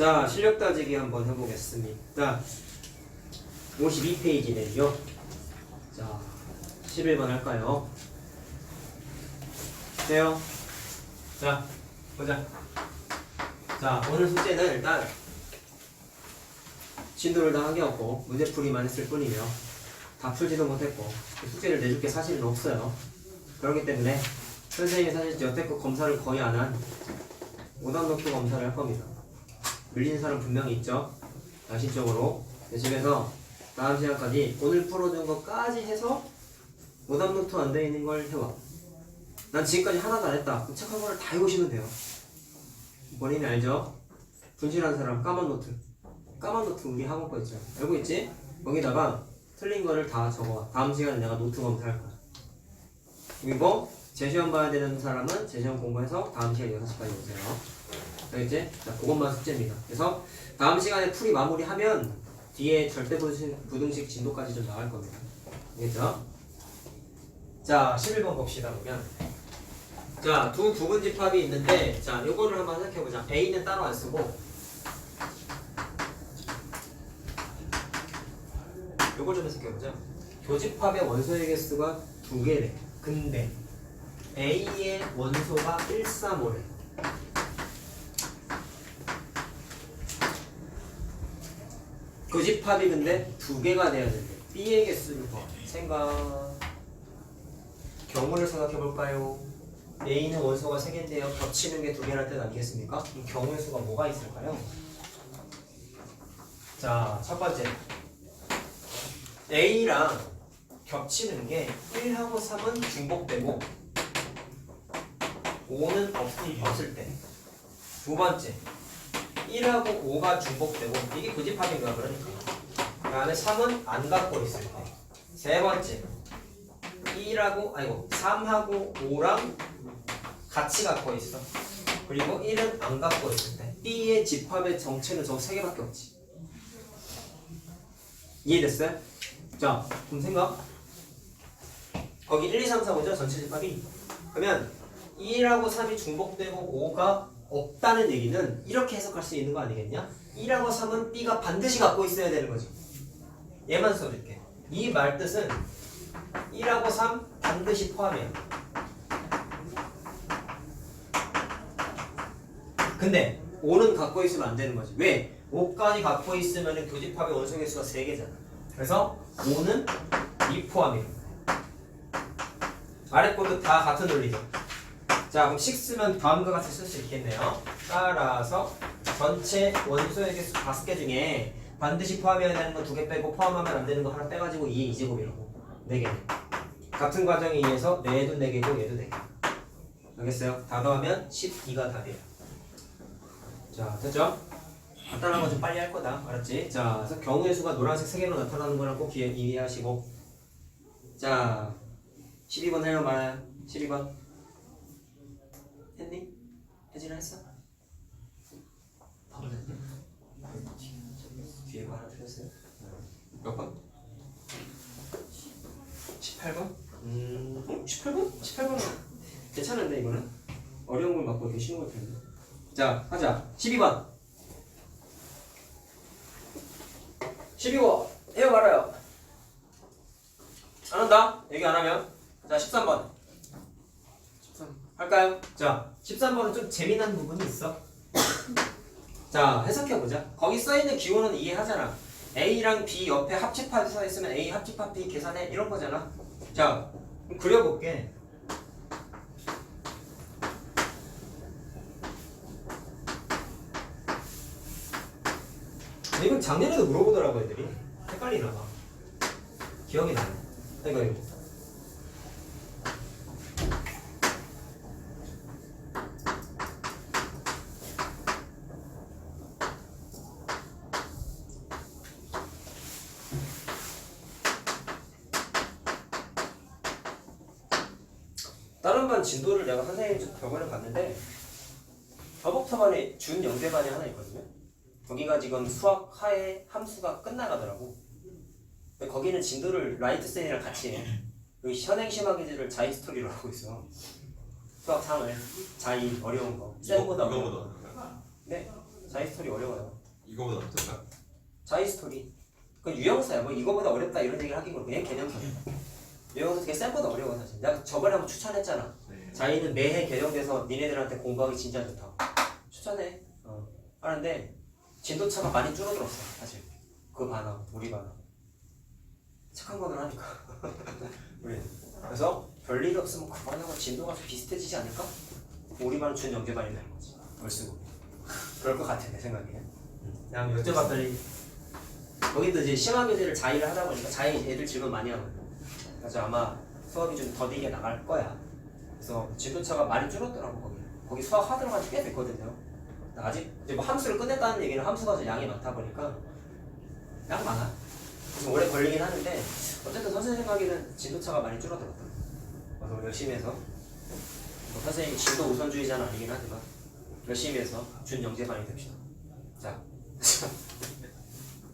자, 실력 따지기 한번 해보겠습니다. 52페이지네요. 자, 11번 할까요? 돼요? 자, 보자. 자, 오늘 숙제는 일단 진도를 다한게 없고 문제풀이만 했을 뿐이며 다 풀지도 못했고 숙제를 내줄 게 사실은 없어요. 그렇기 때문에 선생님이 사실 여태껏 검사를 거의 안 한 오답 노트 검사를 할 겁니다. 밀리는 사람 분명히 있죠. 양심적으로 집에서 다음 시간까지 오늘 풀어준 것까지 해서 오답 노트 안 돼 있는 걸 해와. 난 지금까지 하나도 안 했다. 그럼 책 한 권을 다 해보시면 돼요. 본인이 알죠? 분실한 사람 까만 노트. 까만 노트 우리 학원 거 있죠. 알고 있지? 거기다가 틀린 거를 다 적어와. 다음 시간에 내가 노트 검사할 거야. 그리고 재시험 봐야 되는 사람은 재시험 공부해서 다음 시간 6시까지 오세요. 알겠지? 자, 그것만 숙제입니다. 그래서 다음 시간에 풀이 마무리하면 뒤에 절대 부등식, 진도까지 좀 나갈 겁니다. 알겠죠? 자, 11번 봅시다, 보면. 자, 두 부분 집합이 있는데, 자, 요거를 한번 생각해보자. A는 따로 안 쓰고, 요걸 좀 해석해보자. 교집합의 원소의 개수가 두 개래. 근데, A의 원소가 1, 3, 5래. 교집합이 근데 두 개가 돼야 되는데 B의 개수를 더 생각. 경우를 생각해 볼까요? A는 원소가 세 개인데요. 겹치는 게두 개랄 뜻 아니겠습니까? 그럼 경우의 수가 뭐가 있을까요? 자, 첫 번째. A랑 겹치는 게 1하고 3은 중복되고 5는 없, 없을 때. 두 번째 1하고 5가 중복되고 이게 고집합인 거야 그러니까. 그 다음에 3은 안 갖고 있을 때. 세 번째. 1하고 아이고 3하고 5랑 같이 갖고 있어. 그리고 1은 안 갖고 있을 때. B의 집합의 정체는 저 세 개밖에 없지. 이해됐어요? 자 그럼 생각. 거기 1, 2, 3, 4, 5죠? 전체 집합이. 그러면 1하고 3이 중복되고 5가 없다는 얘기는 이렇게 해석할 수 있는 거 아니겠냐? 1하고 3은 B가 반드시 갖고 있어야 되는 거지. 얘만 써줄게. 이 말 뜻은 1하고 3 반드시 포함해요. 근데 5는 갖고 있으면 안 되는 거지. 왜? 5까지 갖고 있으면 교집합의 원소 개수가 3개잖아. 그래서 5는 이 포함이에요. 아래 것도 다 같은 논리죠. 자 그럼 6면 다음과 같이 쓸 수 있겠네요 따라서 전체 원소의 개수 5개 중에 반드시 포함해야 되는 거 두 개 빼고 포함하면 안 되는 거 하나 빼가지고 2의 2제곱이라고 4개 같은 과정에 의해서 얘도 4개고 얘도 4개 알겠어요? 다 더하면 12가 답이에요 자 됐죠? 간단한 거 좀 빨리 할 거다 알았지? 자 그래서 경우의 수가 노란색 3개로 나타나는 거랑 꼭 기회, 이해하시고 자 12번 해요 말아요 12번 했니? 혜진아 했어? 뒤에 거 하나 틀렸어요? 몇 번? 18번? 음, 어? 18번? 18번은 괜찮은데 이거는? 어려운 걸 갖고 이렇게 쉬운 걸 텐데 자, 하자 12번 12번 해요 말아요 안 한다? 얘기 안 하면 자 13번 할까요? 자, 13번은 좀 재미난 부분이 있어. 자, 해석해보자. 거기 써있는 기호는 이해하잖아. A랑 B 옆에 합집합이 써있으면 A 합집합 B 계산해. 이런 거잖아. 자, 그럼 그려볼게. 이건 작년에도 물어보더라고 애들이. 헷갈리나 봐. 기억이 나네. 이거 이거. 반 진도를 내가 선생님 저번에 봤는데 저복터반에 준 영대반이 하나 있거든요. 거기가 지금 수학 하에 함수가 끝나가더라고. 근데 거기는 진도를 라이트 쌤이랑 같이 해. 여기 현행 심화기지를 자이 스토리로 하고 있어. 수학 3을 자이 어려운 거. 쌤보다. 이거보다 네, 자이 스토리 어려워요. 이거보다 어떨까? 자이 스토리. 그 유형사야. 뭐 이거보다 어렵다 이런 얘기를 하긴 그렇고 그냥 개념사. 유형사 되게 쌤보다 어려워 사실. 내가 저번에 한번 추천했잖아. 네. 자이는 매해 개정돼서 니네들한테 공부하기 진짜 좋다. 추천해. 어. 하는데 진도차가 많이 줄어들었어 사실. 그 반하고 우리 반하고. 착한 거는 하니까. 우리. 그래서 별일 없으면 그 반하고 진도가 좀 비슷해지지 않을까? 우리 반은 준 영재반이 되는 거지. 얼쓰고. 그럴 것 같아 내 생각에. 그냥 여쭤봤더니 거기도 이제 심화 교재를 자의를 하다 보니까 자의 애들 질문 많이 하거든. 그래서 아마 수업이 좀 더디게 나갈 거야. 그래서 진도차가 많이 줄었더라고 거기. 거기 수학 하드로 간지 꽤 됐거든요. 아직 이제 뭐 함수를 끝냈다는 얘기는 함수가 좀 양이 많다 보니까 양 많아. 그래서 오래 걸리긴 하는데 어쨌든 선생님 생각에는 진도차가 많이 줄어들었다. 그래서 열심히 해서 뭐 선생님이 진도 우선주의자는 아니긴 하지만 열심히 해서 준 영재반이 됩시다. 자.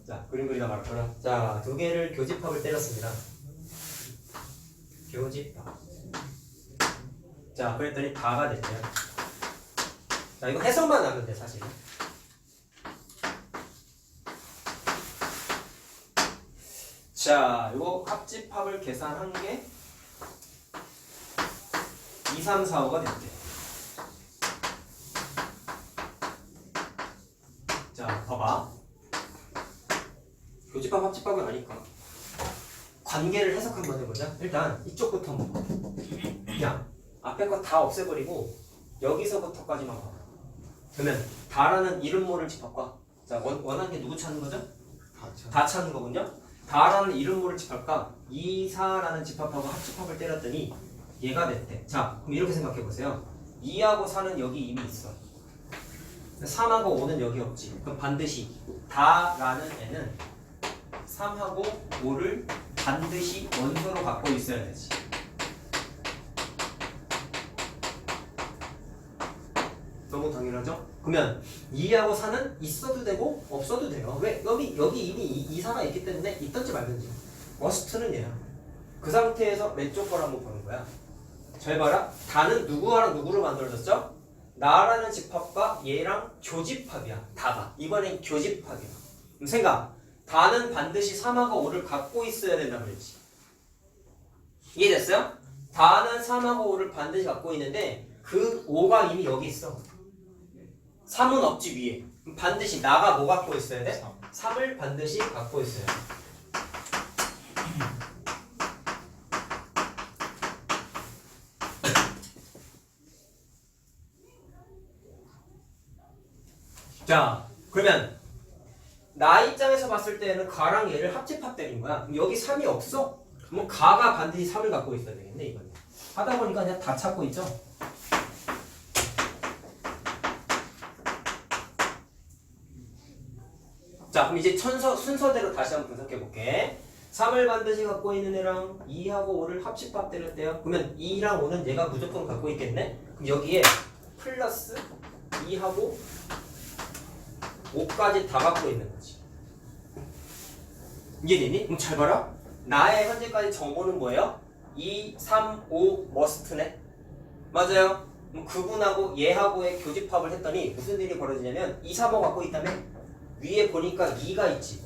자, 그림 그리다 말았구나. 자, 두 개를 교집합을 때렸습니다. 교집합. 자, 그랬더니 다가 됐네요. 자, 이거 해석만 돼, 사실. 자, 이거 합집합을 계산한 게 2, 3, 4, 5가 됐대. 자, 봐봐. 교집합 합집합은 아니까 관계를 해석 한번 해보자. 일단 이쪽부터 먹어. 그냥 앞에 거 다 없애버리고 여기서부터까지만 봐봐. 그러면 다라는 이름 모를 집합과 자 원, 원하는 게 누구 찾는 거죠? 다차. 다 찾는 거군요. 다라는 이름 모를 집합과 이사라는 집합하고 합집합을 때렸더니 얘가 됐대. 자 그럼 이렇게 생각해 보세요. 2하고 4는 여기 이미 있어. 3하고 5는 여기 없지. 그럼 반드시 다라는 애는 3하고 5를 반드시 원소로 갖고 있어야 되지. 당연하죠? 그러면 2하고 4는 있어도 되고 없어도 돼요. 왜? 여기 여기 이미 2, 4가 있기 때문에 있던지 말든지. 머스트는 얘야. 그 상태에서 왼쪽 걸 한번 보는 거야. 잘 봐라. 다는 누구랑 누구로 만들어졌죠? 나라는 집합과 얘랑 교집합이야. 다가. 이번엔 교집합이야. 그럼 생각. 다는 반드시 3하고 5를 갖고 있어야 된다 그랬지. 이해됐어요? 다는 3하고 5를 반드시 갖고 있는데 그 5가 이미 여기 있어. 3은 없지 위에. 그럼 반드시 나가 뭐 갖고 있어야 돼? 3 을 반드시 갖고 있어야 돼. 자, 그러면 나 입장에서 봤을 때는 가랑 얘를 합집합되는 거야. 그럼 여기 3이 없어? 그럼 가가 반드시 3을 갖고 있어야 되겠네 이건. 하다 보니까 그냥 다 찾고 있죠. 자, 그럼 이제 천서 순서대로 다시 한번 분석해 볼게. 3을 반드시 갖고 있는 애랑 2하고 5를 합집합 때렸대요. 그러면 2랑 5는 얘가 무조건 갖고 있겠네. 그럼 여기에 플러스 2하고 5까지 다 갖고 있는 거지. 이해되니? 그럼 잘 봐라. 나의 현재까지 정보는 뭐예요? 2, 3, 5 머스트네. 맞아요. 그럼 그분하고 얘하고의 교집합을 했더니 무슨 일이 벌어지냐면 2, 3, 5 갖고 있다면 위에 보니까 2가 있지.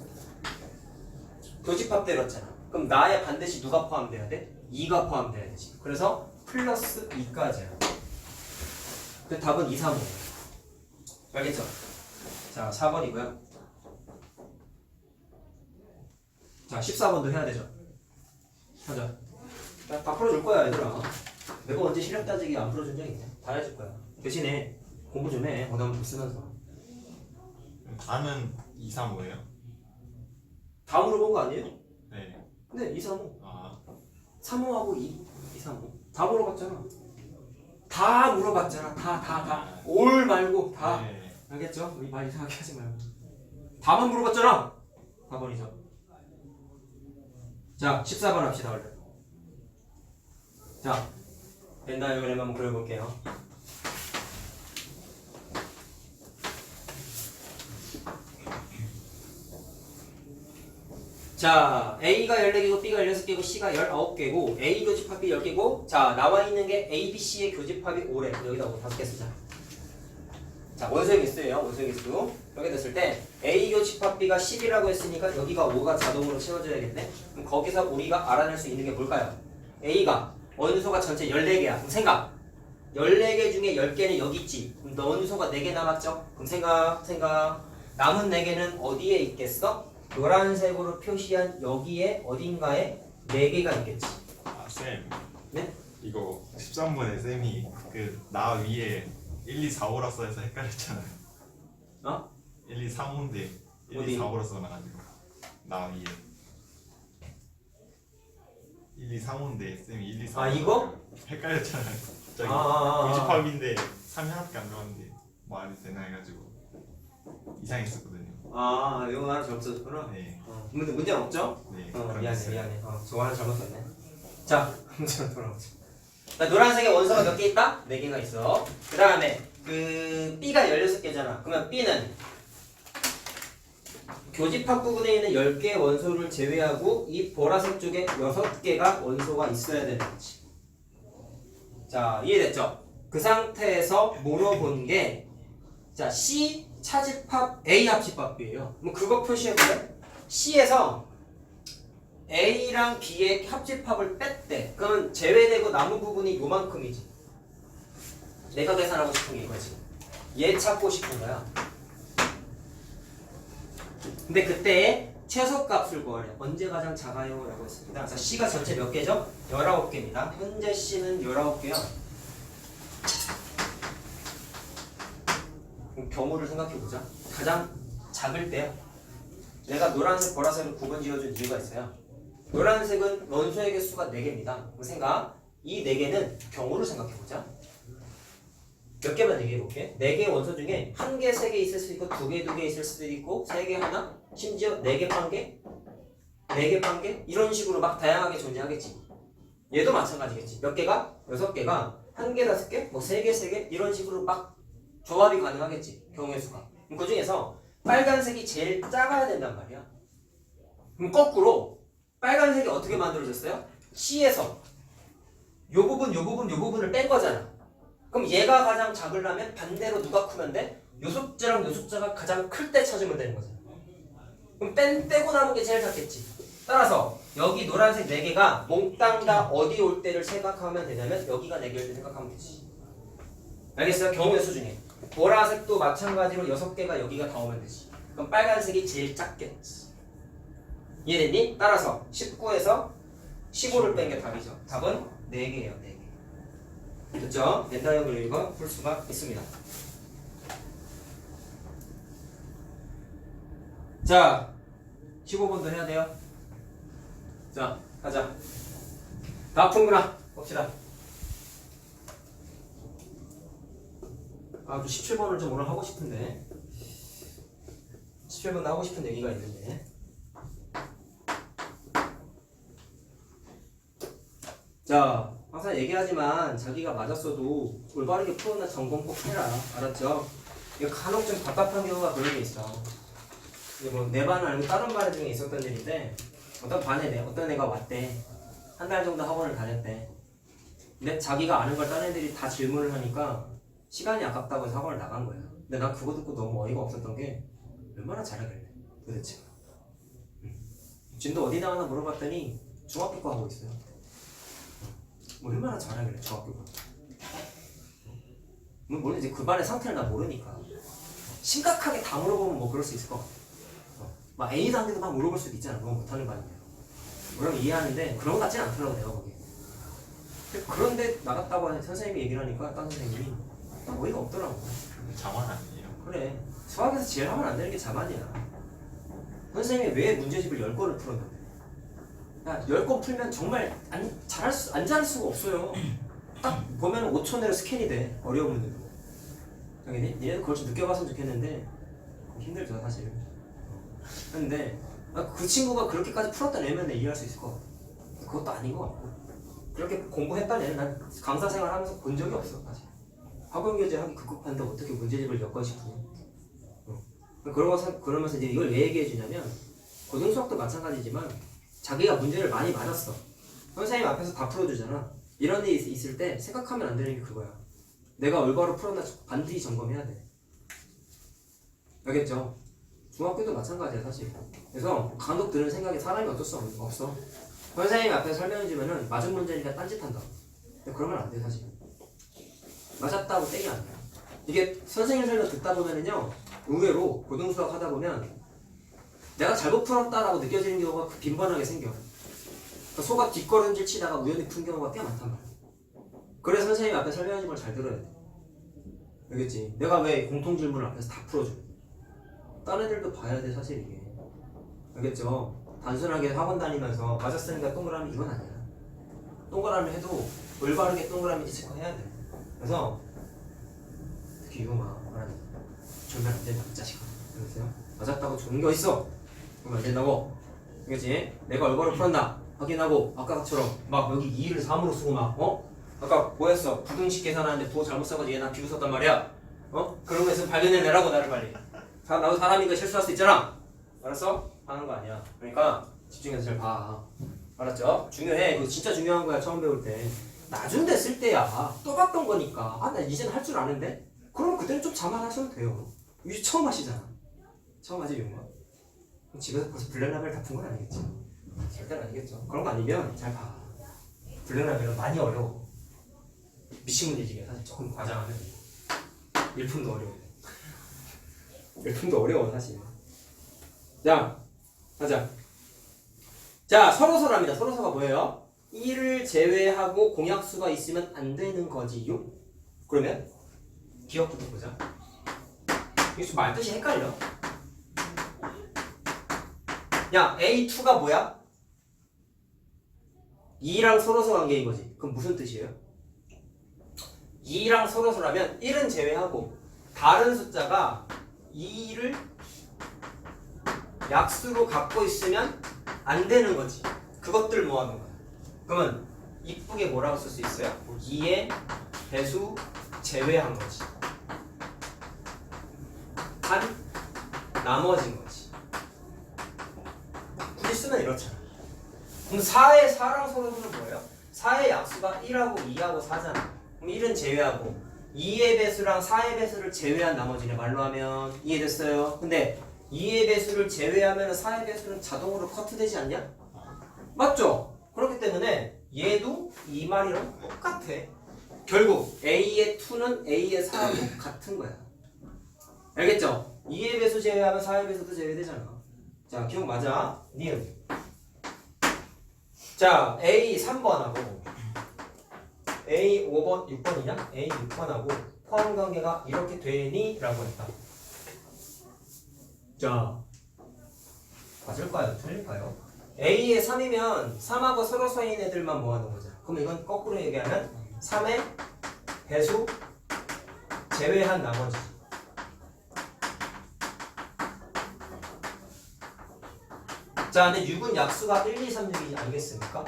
교집합 때렸잖아. 그럼 나에 반드시 누가 포함돼야 돼? 2가 포함돼야 되지. 그래서 플러스 2까지야. 그 답은 2, 3, 5. 알겠죠? 자, 4번이고요. 자, 14번도 해야 되죠. 하자. 자, 다 풀어줄 거야, 얘들아. 내가 언제 실력 따지기 안 풀어준 적 있냐? 다 해줄 거야. 대신에 공부 좀 해. 오답문 쓰면서. 다는 2, 3, 5예요? 다 물어본 거 아니에요? 네. 네, 2, 3, 5. 아, 3, 5하고 2, 2, 3, 5. 다 물어봤잖아. 다 물어봤잖아. 다, 다, 다. 올 말고 다. 네. 알겠죠? 우리 말 이상하게 하지 말고. 다만 물어봤잖아. 4번이죠. 자, 14번 합시다, 얼른. 자, 벤다이어그램 한번 그려볼게요. 자, A가 14개고 B가 16개고 C가 19개고 A 교집합이 10개고 자, 나와 있는 게 A, B, C의 교집합이 5래. 여기다 5 5개 쓰자. 자 원소의 개수예요. 원소의 개수. 이렇게 됐을 때 A 교집합 B가 10이라고 했으니까 여기가 5가 자동으로 채워져야겠네. 그럼 거기서 우리가 알아낼 수 있는 게 뭘까요? A가 원소가 전체 14개야. 그럼 생각. 14개 중에 10개는 여기 있지. 그럼 너 원소가 4개 남았죠? 그럼 생각, 생각. 남은 4개는 어디에 있겠어? 노란색으로 표시한 여기에 어딘가에 4개가 있겠지. 아, 쌤. 네? 이거 13번에 쌤이 그 나 위에 1, 2, 4, 5라서 해서 헷갈렸잖아요. 어? 1, 2, 3, 5인데 1, 어디? 2, 4, 5라서 나가지고 나 위에 1, 2, 3, 5인데 쌤이 1, 2, 3, 아, 이거? 헷갈렸잖아요. 갑자기 아, 아, 아. 고집합인데 3이 하나밖에 안 나왔는데 뭐 안 해도 되나 해가지고 이상했었거든요. 아, 이거 하나 잘못 썼구나. 네, 어, 문제, 문제는 없죠? 네. 어, 미안해. 미안해. 어, 저거 하나 잘못 썼네. 자, 문제로 돌아오자. 자, 노란색에 원소가 몇 개 있다? 4개가 있어. 그 다음에, 그, B가 16개잖아. 그러면 B는 교집합 부분에 있는 10개의 원소를 제외하고 이 보라색 쪽에 6개가 원소가 있어야 되는 거지. 자, 이해됐죠? 그 상태에서 물어본 게, 자, C 차집합 A 합집합이에요. 뭐 그거 표시해볼래? C에서 A랑 B의 합집합을 뺐대. 그러면 제외되고 남은 부분이 요만큼이지. 내가 계산하고 싶은 게 이거지. 얘 찾고 싶은 거야. 근데 그때 최소값을 구하래. 언제 가장 작아요? 라고 했습니다. 그래서 C가 전체 몇 개죠? 19개입니다. 현재 C는 19개야. 그럼 경우를 생각해보자. 가장 작을 때요. 내가 노란색, 보라색을 구분 지어준 이유가 있어요. 노란색은 원소의 개수가 4개입니다. 그럼 생각. 이 4개는 경우를 생각해보자. 몇 개만 얘기해볼게. 4개의 원소 중에 1개, 3개 있을 수 있고 2개, 2개 있을 수도 있고 3개 하나, 심지어 4개, 1개, 4개, 1개 이런 식으로 막 다양하게 존재하겠지. 얘도 마찬가지겠지. 몇 개가? 6개가 1개, 5개, 뭐 3개, 3개 이런 식으로 막 조합이 가능하겠지. 경우의 수가. 그럼 그 중에서 빨간색이 제일 작아야 된단 말이야. 그럼 거꾸로 빨간색이 어떻게 만들어졌어요? C에서 요 부분, 요 부분, 요 부분을 뺀 거잖아. 그럼 얘가 가장 작으려면 반대로 누가 크면 돼? 요 숫자랑 요 숫자가 가장 클 때 찾으면 되는 거잖아. 그럼 뺀, 빼고 남은 게 제일 작겠지. 따라서 여기 노란색 4개가 몽땅 다 어디 올 때를 생각하면 되냐면 여기가 4개일 때 생각하면 되지. 알겠어요? 경우의 수 중에. 보라색도 마찬가지로 6개가 여기가 다 오면 되지. 그럼 빨간색이 제일 작겠지. 이해됐니? 따라서 19에서 15를 뺀 게 답이죠. 답은 4개예요. 4개. 됐죠? 렌다형을 읽어 풀 수가 있습니다. 자, 15번도 해야 돼요. 자, 가자. 다 푼구나. 봅시다. 아, 또 17번을 좀 오늘 하고 싶은데. 17번 하고 싶은 얘기가 있는데. 자, 항상 얘기하지만 자기가 맞았어도 올바르게 풀었나 점검 꼭 해라. 알았죠? 이거 간혹 좀 답답한 경우가 그런 게 있어. 이게 뭐 내 반은 아니고 다른 반 중에 있었던 일인데 어떤 반에 내 어떤 애가 왔대. 한 달 정도 학원을 다녔대. 근데 자기가 아는 걸 다른 애들이 다 질문을 하니까 시간이 아깝다고 학원을 나간 거야. 근데 난 그거 듣고 너무 어이가 없었던 게 얼마나 잘하길래 도대체. 응. 진도 어디 나가나 물어봤더니 중학교과 하고 있어요. 뭐 얼마나 잘하길래 중학교가. 뭐 물론 이제 그 반의 상태를 나 모르니까 심각하게 다 물어보면 뭐 그럴 수 있을 것 같아. 어. 막 A도 한 개도 막 물어볼 수도 있잖아. 너무 못하는 반인데. 그럼 이해하는데 그런 거 같진 않더라고 내가 보기에. 그런데 나갔다고 하는 선생님이 얘기를 하니까 딴 선생님이 딱 어이가 없더라고. 자만 아니에요. 그래 수학에서 제일 하면 안 되는 게 자만이야. 선생님이 왜 문제집을 10권을 풀었는데 야 10권 풀면 정말 안 잘할 수, 안 잘할 수가 없어요. 딱 보면 5초 내로 스캔이 돼 어려운 문제도. 당연히 얘도 그걸 좀 느껴봤으면 좋겠는데 힘들죠 사실. 근데 아, 그 친구가 그렇게까지 풀었던 애면 내 이해할 수 있을 것 같아. 그것도 아닌 것 같고 그렇게 공부했던 애는 난 강사 생활하면서 본 적이 없어 사실. 학원 교재 하기 급급한데 어떻게 문제집을 몇 권씩 푸냐. 어. 그러면서, 그러면서 이제 이걸 왜 얘기해 주냐면 고등 수학도 마찬가지지만 자기가 문제를 많이 맞았어. 선생님 앞에서 다 풀어주잖아. 이런 일이 있- 있을 때 생각하면 안 되는 게 그거야. 내가 올바로 풀었나 반드시 점검해야 돼. 알겠죠? 중학교도 마찬가지야 사실. 그래서 간혹 드는 생각에 사람이 어쩔 수 없- 없어. 선생님 앞에 설명해주면은 맞은 문제니까 딴짓한다. 그러면 안 돼 사실. 맞았다고 땡이 안 돼. 이게 선생님 설명 듣다 보면은요 의외로 고등수학 하다 보면 내가 잘못 풀었다라고 느껴지는 경우가 빈번하게 생겨. 그러니까 속아 뒷걸음질 치다가 우연히 푼 경우가 꽤 많단 말이야. 그래서 선생님 앞에 설명해준 걸 잘 들어야 돼. 알겠지? 내가 왜 공통 질문을 앞에서 다 풀어줘? 딴 애들도 봐야 돼 사실 이게. 알겠죠? 단순하게 학원 다니면서 맞았으니까 동그라미 이건 아니야. 동그라미 해도 올바르게 동그라미지 체크해야 돼. 그래서 특히 이거 막 말하는 절면 안 된다 이 자식아. 알겠어요? 맞았다고 좋은 거 있어. 그러면 안 된다고. 알겠지? 내가 얼마를 풀었나 확인하고 아까처럼 막 여기 2를 3으로 쓰고 막 어? 아까 뭐였어? 부등식 계산하는데 부호 잘못 써가지고 얘나 비웃었단 말이야. 어? 그런 거 있으면 발견해내라고 나를 빨리. 사, 나도 사람이니까 실수할 수 있잖아. 알았어? 하는 거 아니야. 그러니까 집중해서 잘 봐. 알았죠? 중요해. 이거 진짜 중요한 거야 처음 배울 때. 나중 됐을 때야. 또 봤던 거니까. 아, 나 이제는 할 줄 아는데? 그럼 그때는 좀 자만하셔도 돼요. 이제 처음 하시잖아. 처음 하지 거. 집에서 벌써 블랙라벨 다 푼 건 아니겠지? 절대로 아니겠죠. 그런 거 아니면 잘 봐. 블랙라벨은 많이 어려워. 미친 문제지 사실 조금 과장하면. 일품도 어려워. 일품도 어려워 사실. 자, 가자. 자, 서로서랍니다. 서로서가 뭐예요? 1을 제외하고 공약수가 있으면 안 되는 거지요? 그러면 기억부터 보자. 이게 좀 말뜻이 헷갈려. 야, A2가 뭐야? 2랑 서로서 관계인 거지. 그럼 무슨 뜻이에요? 2랑 서로서라면 1은 제외하고 다른 숫자가 2를 약수로 갖고 있으면 안 되는 거지. 그것들 모아놓은 거야. 그러면 이쁘게 뭐라고 쓸 수 있어요? 2의 배수 제외한 거지. 한 나머진 거지. 굳이 쓰면 이렇잖아. 그럼 4의 4랑 서로는 뭐예요? 4의 약수가 1하고 2하고 4잖아. 그럼 1은 제외하고 2의 배수랑 4의 배수를 제외한 나머지를 말로 하면 이해됐어요? 근데 2의 배수를 제외하면 4의 배수는 자동으로 커트되지 않냐? 맞죠? 그렇기 때문에 얘도 이 말이랑 똑같아. 결국 A의 2는 A의 4하고 같은 거야. 알겠죠? 2의 배수 제외하면 4의 배수도 제외되잖아. 자, 기억 맞아? 니은. 자, A 3번하고 A 5번, 6번이냐? A 6번하고 포함 관계가 이렇게 되니? 라고 했다. 자, 맞을까요? 틀릴까요? A의 3이면 3하고 서로 사이인 애들만 모아놓은 거잖아. 그럼 이건 거꾸로 얘기하면 3의 배수 제외한 나머지. 자, 근데 6은 약수가 1, 2, 3, 6이 아니겠습니까?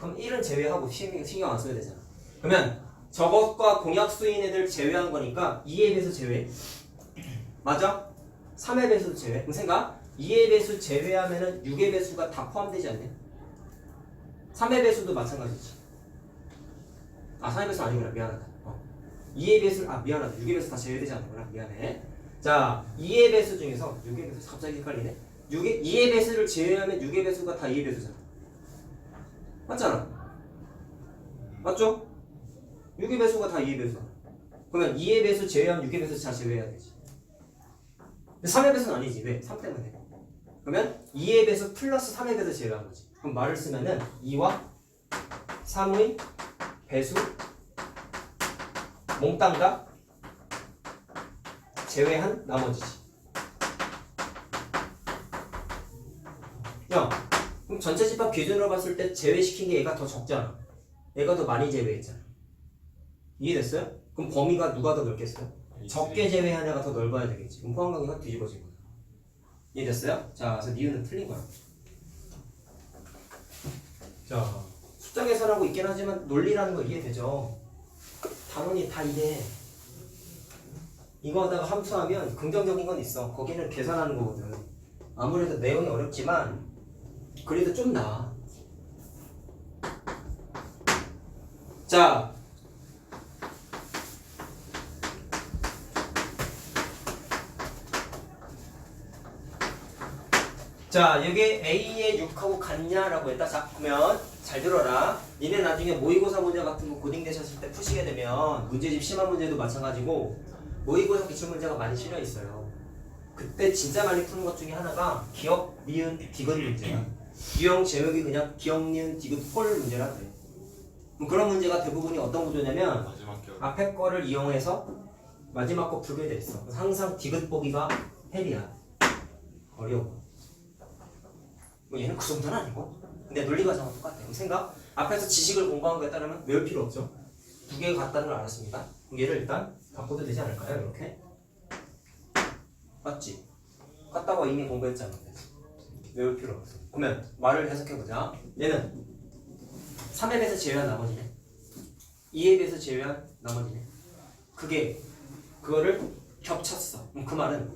그럼 1은 제외하고 신경, 신경 안 써야 되잖아. 그러면 저것과 공약수인 애들 제외한 거니까 2의 배수 제외. 맞아? 3의 배수 제외. 그럼 생각? 2의 배수 제외하면은 6의 배수가 다 포함되지 않냐? 3의 배수도 마찬가지지. 아, 3의 배수 아니구나. 미안하다. 어. 2의 배수, 아, 미안하다. 6의 배수 다 제외되지 않는구나. 미안해. 자, 2의 배수 중에서 6의 배수 갑자기 헷갈리네. 6의, 2의 배수를 제외하면 6의 배수가 다 2의 배수잖아. 맞잖아. 맞죠? 6의 배수가 다 2의 배수야. 그러면 2의 배수 제외하면 6의 배수 다 제외해야 되지. 근데 3의 배수는 아니지. 왜? 3 때문에. 그러면 2의 배수 플러스 3의 배수 제외한 거지. 그럼 말을 쓰면은 2와 3의 배수 몽땅 다 제외한 나머지지. 야, 그럼 전체 집합 기준으로 봤을 때 제외시킨 게 얘가 더 적잖아. 얘가 더 많이 제외했잖아. 이해됐어요? 그럼 범위가 누가 더 넓겠어요? 적게 제외한 애가 더 넓어야 되겠지. 그럼 포함 관계가 뒤집어진 거야. 이해됐어요? 자, 그래서 니은은 틀린 거야. 자, 숫자 계산하고 있긴 하지만 논리라는 거 이해되죠? 단원이 다 이래. 이거 하다가 함수하면 긍정적인 건 있어. 거기는 계산하는 거거든. 아무래도 내용이 어렵지만 그래도 좀 나아. 자, 자, 여기 A의 6하고 같냐라고 했다. 자, 그러면 잘 들어라. 니네 나중에 모의고사 문제 같은 거 고딩 되셨을 때 푸시게 되면 문제집 심한 문제도 마찬가지고 모의고사 기출 문제가 많이 실려 있어요. 그때 진짜 많이 푸는 것 중에 하나가 기억, 니은, 디귿 문제야. 유형 제목이 그냥 기억, 니은, 디귿 홀 문제라 그래. 그럼 그런 문제가 대부분이 어떤 구조냐면 마지막 기억. 앞에 거를 이용해서 마지막 거 풀게 돼 있어. 항상 디귿 보기가 헬이야. 어려워. 뭐 얘는 그 정도는 아니고. 근데 논리 과정은 똑같아. 그럼 생각. 앞에서 지식을 공부한 거에 따르면 외울 필요 없죠. 두 개가 같다는 걸 알았습니다. 그럼 얘를 일단 바꿔도 되지 않을까요? 이렇게. 맞지? 같다고 이미 공부했잖아. 외울 필요 없어. 그러면 말을 해석해보자. 얘는 3에 비해서 제외한 나머지네. 2에 비해서 제외한 나머지네. 그게 그거를 겹쳤어. 그럼 그 말은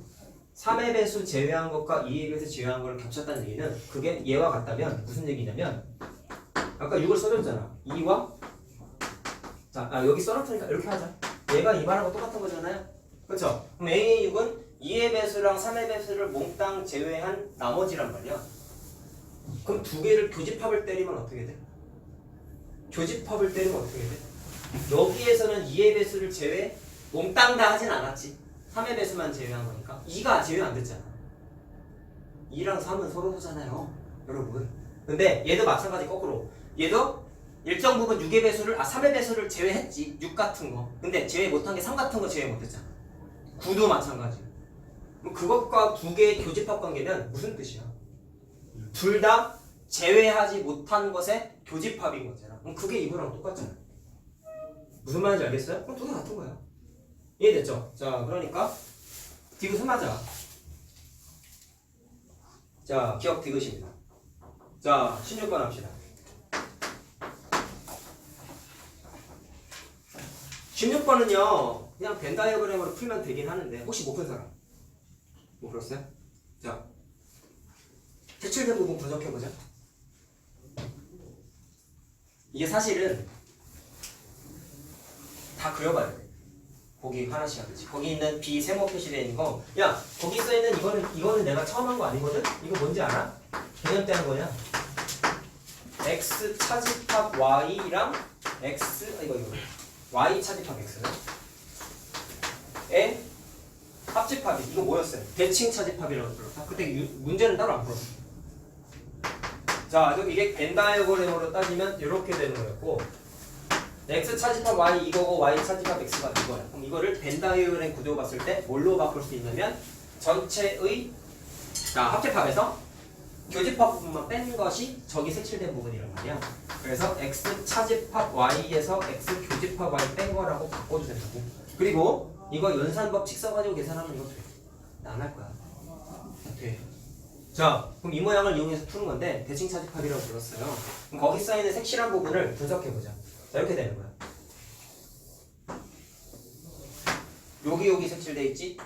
3의 배수 제외한 것과 2의 배수 제외한 걸 겹쳤다는 얘기는 그게 얘와 같다면 무슨 얘기냐면 아까 6을 써줬잖아. 2와 자 아, 여기 써놨으니까 이렇게 하자. 얘가 이 말하고 똑같은 거잖아요. 그렇죠? 그럼 A의 6은 2의 배수랑 3의 배수를 몽땅 제외한 나머지란 말이야. 그럼 두 개를 교집합을 때리면 어떻게 돼? 교집합을 때리면 어떻게 돼? 여기에서는 2의 배수를 제외 몽땅 다 하진 않았지 3의 배수만 제외한 거니까 2가 제외 안 됐잖아. 2랑 3은 서로 소잖아요 여러분. 근데 얘도 마찬가지 거꾸로. 얘도 일정 부분 6의 배수를 아 3의 배수를 제외했지 6 같은 거. 근데 제외 못한 게 3 같은 거 제외 못했잖아. 9도 마찬가지. 그것과 두 개의 교집합 관계는 무슨 뜻이야? 둘 다 제외하지 못한 것의 교집합인 거잖아. 그럼 그게 이거랑 똑같잖아. 무슨 말인지 알겠어요? 그럼 두 개 같은 거야 이해됐죠? 자, 그러니까 디귿은 맞아. 자, 기억 디귿입니다. 자, 16번 합시다. 16번은요, 그냥 벤 다이어그램으로 풀면 되긴 하는데, 혹시 못 푼 사람? 못 풀었어요? 자, 색칠된 부분 분석해보자. 이게 사실은 다 그려봐야 돼. 거기 하나씩 하듯이 거기 있는 B 세모 표시되어 있는 거. 야 거기 써 있는 이거는 이거는 내가 처음 한 거 아니거든? 이거 뭔지 알아? 개념 때는 거냐? X 차집합 Y랑 X 아, 이거 이거 Y 차집합 X는 에 합집합이 이거 뭐였어요? 대칭 차집합이라고 불렀다. 그때 유- 문제는 따로 안 풀었어. 자, 그럼 이게 벤 다이어그램으로 따지면 이렇게 되는 거였고 x 차집합 y 이거고 y 차집합 x가 이거야. 그럼 이거를 벤 다이어그램 구조 봤을 때 뭘로 바꿀 수 있냐면 전체의 자 합집합에서 교집합 부분만 뺀 것이 저기 색칠된 부분이란 말이야. 그래서 x 차집합 y에서 x 교집합 y 뺀 거라고 바꿔도 된다고. 그리고 이거 연산 법칙 써가지고 계산하면 이거 돼. 나 안 할 거야. 돼. 자, 그럼 이 모양을 이용해서 푸는 건데 대칭 차집합이라고 불렀어요. 그럼 거기 써 있는 색칠한 부분을 분석해 보자. 자, 이렇게 되는 거야. 여기 여기 색칠돼 있지?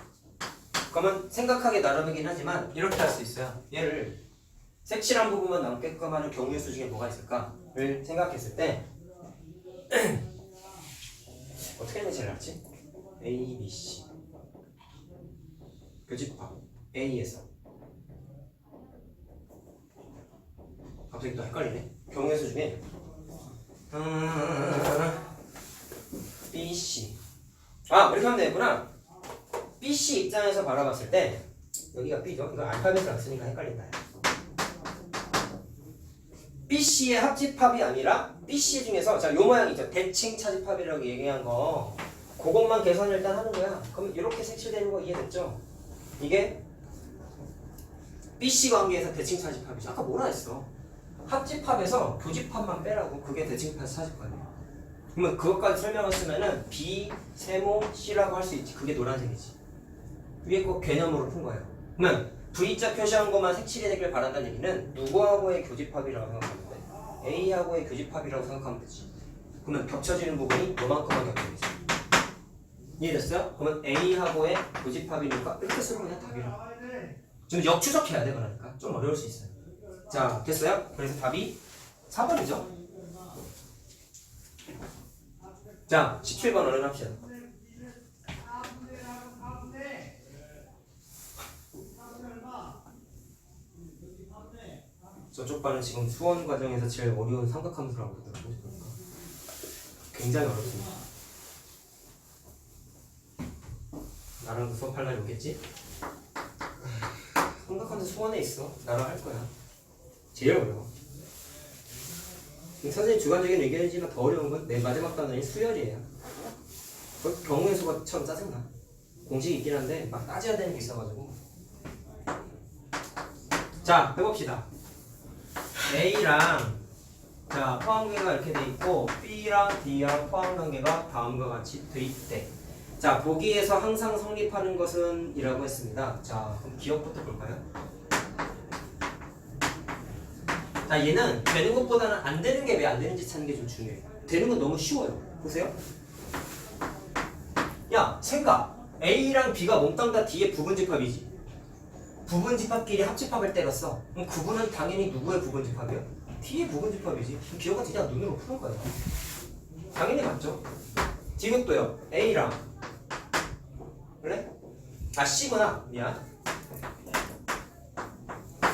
그러면 생각하기 나름이긴 하지만 이렇게 할 수 있어요. 얘를 색칠한 부분만 남게끔 하는 경우의 수 중에 뭐가 있을까를 생각했을 때 어떻게 제일 낫지? A, B, C 교집합 A에서 갑자기 또 헷갈리네. 경우의 수 중에 음, B, C 아 이렇게 하면 되겠구나. B, C 입장에서 바라봤을 때 여기가 B죠. 이거 알파벳을 안 쓰니까 헷갈린다. B, C의 합집합이 아니라 B, C 중에서 자 요 모양 있죠. 대칭 차집합이라고 얘기한 거 그것만 계산을 일단 하는 거야. 그럼 이렇게 색칠되는 거 이해됐죠? 이게 B, C 관계에서 대칭 차집합이죠. 아까 뭐라 했어? 합집합에서 교집합만 빼라고 그게 대칭 차집합이야. 그러면 그것까지 설명했으면은 B, 세모, C라고 할 수 있지. 그게 노란색이지. 위에 거 개념으로 푼 거예요. 그러면 V자 표시한 것만 색칠이 되길 바란다는 얘기는 누구하고의 교집합이라고 생각하면 돼? A하고의 교집합이라고 생각하면 되지. 그러면 겹쳐지는 부분이 요만큼만 겹쳐지지. 이해됐어요? 그러면 A하고의 교집합이니까 이렇게 쓰면 그냥 답이라. 좀 역추적해야 돼 그러니까 좀 어려울 수 있어요. 자 됐어요? 그래서 답이 4번이죠. 자 17번 얼른 합시다. 저쪽 반은 지금 수원 과정에서 제일 어려운 삼각함수라고 그러더라고요. 보니까. 굉장히 어렵습니다. 나랑도 수업할 날이 오겠지? 삼각함수 수원에 있어. 나랑 할 거야. 제일 어려워. 선생님 주관적인 의견이지만 더 어려운 건 내 마지막 단원이 수열이에요. 그 경우의 수가 참 짜증나. 공식이 있긴 한데 막 따져야 되는 게 있어가지고. 자 해봅시다. A랑 자 포함관계가 이렇게 돼 있고 B랑 D랑 포함관계가 다음과 같이 돼 있대. 자 보기에서 항상 성립하는 것은 이라고 했습니다. 자 그럼 기억부터 볼까요? 자 얘는 되는 것보다는 안 되는 게 왜 안 되는지 찾는 게 좀 중요해요. 되는 건 너무 쉬워요. 보세요. 야 생각 A랑 B가 몽땅 다 D의 부분집합이지. 부분집합끼리 합집합을 때렸어. 그럼 그분은 당연히 누구의 부분집합이야? D의 부분집합이지. 그럼 기억은 그냥 눈으로 푸는 거야. 당연히 맞죠. 디귿도요. A랑 그래? 아 C구나. 미안.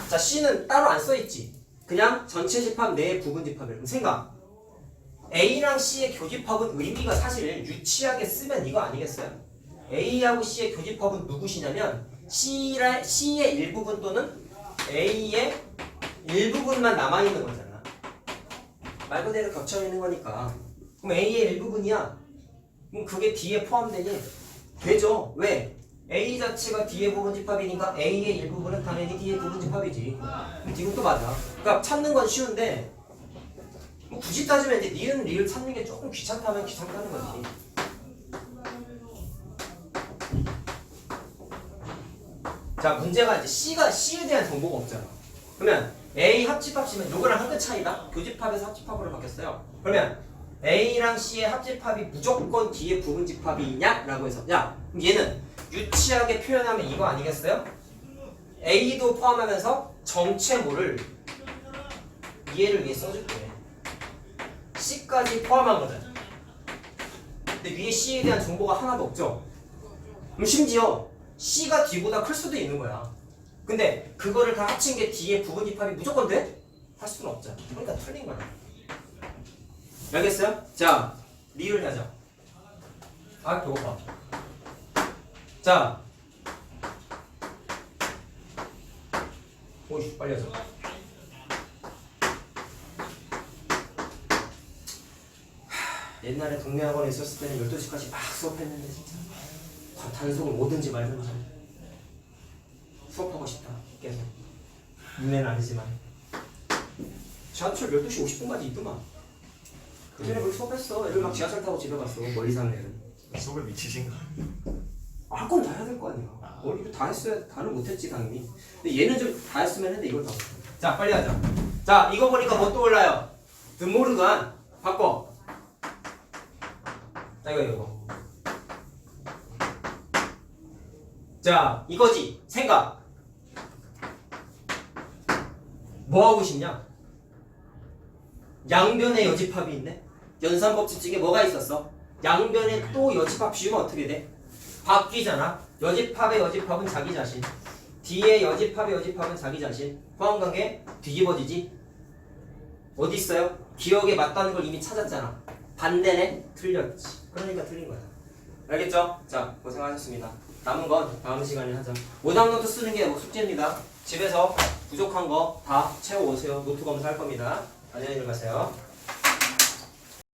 자 C는 따로 안 써있지. 그냥 전체 집합 내의 부분. 그럼 생각. A랑 C의 교집합은 의미가 사실 유치하게 쓰면 이거 아니겠어요? A하고 C의 교집합은 누구시냐면 C라, C의 일부분 또는 A의 일부분만 남아있는 거잖아. 말 그대로 겹쳐있는 거니까. 그럼 A의 일부분이야. 그럼 그게 D에 포함되니? 되죠. 왜? A 자체가 D의 부분 집합이니까 A의 일부분은 당연히 D의 부분 집합이지. D도 맞아. 그러니까 찾는 건 쉬운데 뭐 굳이 따지면 이제 니은 리을 찾는 게 조금 귀찮다면 귀찮다는 거지. 자 문제가 이제 C가 C에 대한 정보가 없잖아. 그러면 A 합집합이면 요거랑 한 끗 차이다. 교집합에서 합집합으로 바뀌었어요. 그러면 A랑 C의 합집합이 무조건 D의 부분 집합이냐라고 해서 야 그럼 얘는 유치하게 표현하면 이거 아니겠어요? A도 포함하면서 정체모를 이해를 위해 써줄게. C까지 포함한 거잖아. 근데 위에 C에 대한 정보가 하나도 없죠. 그럼 심지어 C가 D보다 클 수도 있는 거야. 근데 그거를 다 합친 게 D의 부분 집합이 무조건 돼? 할 수는 없잖아. 그러니까 틀린 거야. 알겠어요? 자, 리을 하자. 아, 배고파. 자. 오이, 빨리 하자. 하, 옛날에 동네 학원에 있었을 때는 12시까지 막 수업했는데 진짜 과- 단속을 오든지 말든지 수업하고 싶다 계속. 눈에는 아니지만. 지하철 12시 50분까지 있더만. 그 전에 거기 수업했어. 애들 막 지하철 타고 집에 갔어. 멀리 사는 애들. 수업에 미치신 거 할건다 해야 될 거 아니야 뭘 이거 다 했어야 다는 못했지 당연히. 근데 얘는 좀 다 했으면 했는데 이걸 다 못해 자 빨리 하자. 자 이거 보니까 뭐 떠올라요? 드모르간. 바꿔. 자 이거 이거. 자 이거지. 생각. 뭐 하고 싶냐? 양변에 여집합이 있네? 연산법칙에 뭐가 있었어? 양변에 또 여집합 지우면 어떻게 돼 바뀌잖아. 여집합의 여집합은 자기 자신. D의 여집합의 여집합은 자기 자신. 포함관계 뒤집어지지? 어디 있어요? 기억에 맞다는 걸 이미 찾았잖아. 반대네? 틀렸지. 그러니까 틀린 거야. 알겠죠? 자 고생하셨습니다. 남은 건 다음 시간에 하자. 오답 노트 쓰는 게 뭐 숙제입니다. 집에서 부족한 거 다 채워오세요. 노트 검사할 겁니다. 안녕히 들어가세요